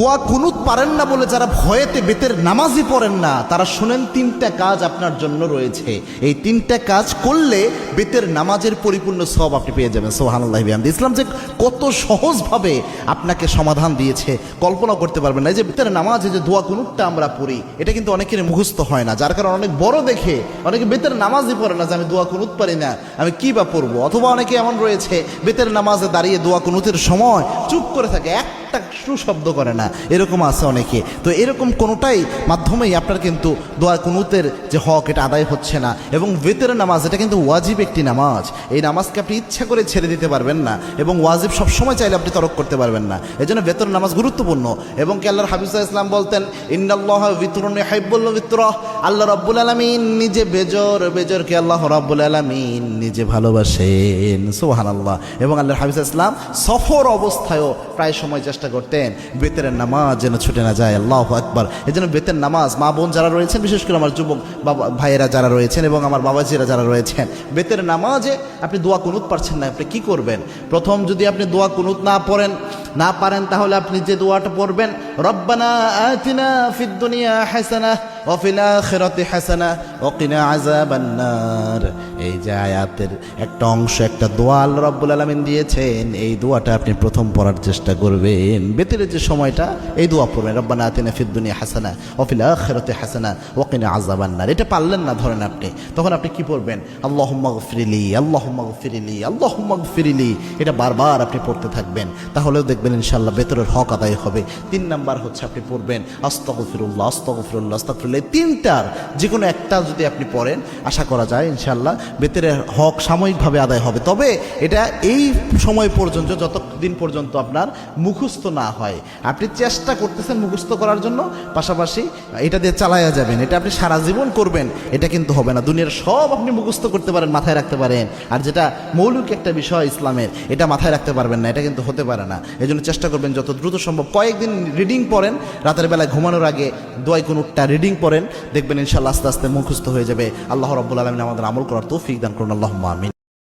দোয়া কুনুত পারেন না বলে যারা ভয়েতে বেতের নামাজই পড়েন না, তারা শোনেন তিনটা কাজ আপনার জন্য রয়েছে। এই তিনটা কাজ করলে বেতের নামাজের পরিপূর্ণ সব আপনি পেয়ে যাবেন সোহানুল্লাহ বিহামদ। ইসলাম যে কত সহজভাবে আপনাকে সমাধান দিয়েছে কল্পনা করতে পারবেন না। যে বেতের নামাজে যে দোয়া কুনুতটা আমরা পড়ি, এটা কিন্তু অনেকের মুখস্থ হয় না। যার কারণে অনেক বড় দেখে অনেকে বেতের নামাজই পড়ে না যে আমি দোয়া কুনুত পারি না, আমি কি বা পড়ব? অথবা অনেকে এমন রয়েছে, বেতের নামাজে দাঁড়িয়ে দোয়া কুনুতের সময় চুপ করে থাকে। একটা শব্দ করে না। এরকম আছে অনেকে। তো এরকম কোনোটাই মাধ্যমেই আপনার কিন্তু দোয়া কুনুতের যে হক, এটা আদায় হচ্ছে না। এবং বেতের নামাজ, এটা কিন্তু ওয়াজিব একটি নামাজ। এই নামাজকে আপনি ইচ্ছা করে ছেড়ে দিতে পারবেন না এবং ওয়াজিব সবসময় চাইলে আপনি তরক করতে পারবেন না। এই জন্য বেতর নামাজ গুরুত্বপূর্ণ। এবং কি আল্লাহর হাবিজা ইসলাম বলতেন, ইন্নাল্লাহ বিতরুন হাইবুল্ল বিত্র আল্লাহ রব্বুল আলমিন নিজে বেজর, বেজরকে আল্লাহ রব্বুল আলমিন নিজে ভালোবাসেন। সোহান আল্লাহ এবং আল্লাহ হাবিজা ইসলাম সফর অবস্থায়ও প্রায় সময় চেষ্টা করতেন। বেতের নামাজ যেন ছুটে না যায়, আল্লাহ আকবার। এই জন্য বেতের নামাজ মা বোন যারা রয়েছেন, বিশেষ করে আমার যুবক বাবা, ভাইয়েরা যারা রয়েছেন এবং আমার বাবাজিরা যারা রয়েছেন, বেতের নামাজে আপনি দোয়া কুনুত পারছেন না, আপনি কি করবেন? প্রথম যদি আপনি দোয়া কুনুত না পড়েন না পারেন তাহলে আপনি যে দোয়াটা পড়বেন, রব্বানা আতিনা ফিদ দুনিয়া হাসানা ফিল আখিরাতি হাসানা ওকিনা আযাবান নার। এই যে আয়াতের একটা অংশ, একটা দোয়া আল্লাহ রাব্বুল আলামিন দিয়েছেন, এই দোয়াটা আপনি প্রথম পড়ার চেষ্টা করবেন। বেতের যে সময়টা, এই দোয়া পড়বেন, রব্বানা আতিনা ফিদ দুনিয়া হাসানা ওফিল আখিরাতি হাসানা ওকিনা আযাবান নার। এটা পারলেন না ধরেন আপনি। তখন আপনি কি পড়বেন? আল্লাহুম্মা গফিরিলি আল্লাহুম্মা গফিরিলি আল্লাহুম্মা গফিরিলি। এটা বারবার আপনি পড়তে থাকবেন। তাহলেও দেখবেন ইনশাআল্লাহ বেতরের হক আদায় হবে। তিন নাম্বার হচ্ছে আপনি পড়বেন, আস্তগফিরুল্লাহ আস্তগফিরুল্লাহ, আস্তাগফিরুল্লাহ। তিনটার যে কোনো একটা যদি আপনি পড়েন, আশা করা যায় ইনশাআল্লাহ বেতরের হক সাময়িকভাবে আদায় হবে। তবে এটা এই সময় পর্যন্ত, যতদিন পর্যন্ত আপনার মুখস্থ না হয়, আপনি চেষ্টা করতেছেন মুখস্থ করার জন্য, পাশাপাশি এটা দিয়ে চালায়া যাবেন। এটা আপনি সারা জীবন করবেন, এটা কিন্তু হবে না। দুনিয়ার সব আপনি মুখস্থ করতে পারেন, মাথায় রাখতে পারেন। আর যেটা মৌলিক একটা বিষয় ইসলামের, এটা মাথায় রাখতে পারবেন না, এটা কিন্তু হতে পারে না। এই জন্য চেষ্টা করবেন, যত দ্রুত সম্ভব। কয়েকদিন রিডিং পড়েন, রাতের বেলায় ঘুমানোর আগে দোয়াই কোনোটা রিডিং পড়েন, দেখবেন ইনশাল্লাহ আস্তে আস্তে মুখস্থ হয়ে যাবে। আল্লাহ রব্বুল আলমিন আমাদের আমল করার তৌফিক দান করুন আল্লাহ আমিন।